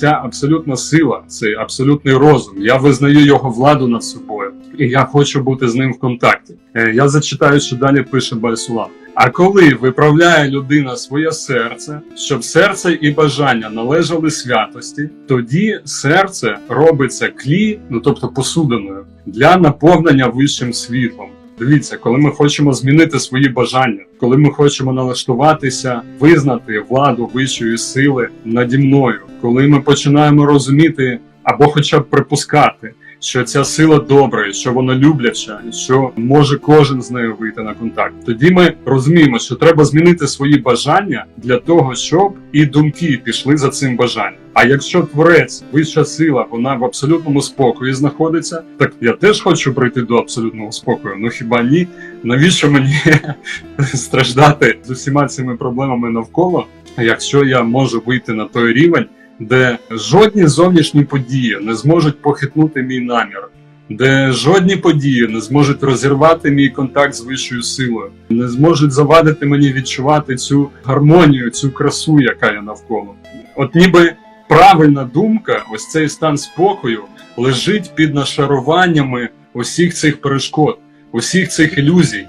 ця абсолютна сила, цей абсолютний розум. Я визнаю його владу над собою, і я хочу бути з ним в контакті. Е, Я зачитаю, що далі пише Бальсулам. А коли виправляє людина своє серце, щоб серце і бажання належали святості, тоді серце робиться клі, ну тобто посудиною, для наповнення вищим світлом. Дивіться, коли ми хочемо змінити свої бажання, коли ми хочемо налаштуватися, визнати владу вищої сили наді мною, коли ми починаємо розуміти або хоча б припускати, що ця сила добра, і що вона любляча, і що може кожен з нею вийти на контакт. Тоді ми розуміємо, що треба змінити свої бажання для того, щоб і думки пішли за цим бажанням. А якщо творець, вища сила, вона в абсолютному спокої знаходиться, так я теж хочу прийти до абсолютного спокою. Ну хіба ні? Навіщо мені страждати з усіма цими проблемами навколо, якщо я можу вийти на той рівень, де жодні зовнішні події не зможуть похитнути мій намір, де жодні події не зможуть розірвати мій контакт з вищою силою, не зможуть завадити мені відчувати цю гармонію, цю красу, яка є навколо. От ніби правильна думка, ось цей стан спокою, лежить під нашаруваннями усіх цих перешкод, усіх цих ілюзій.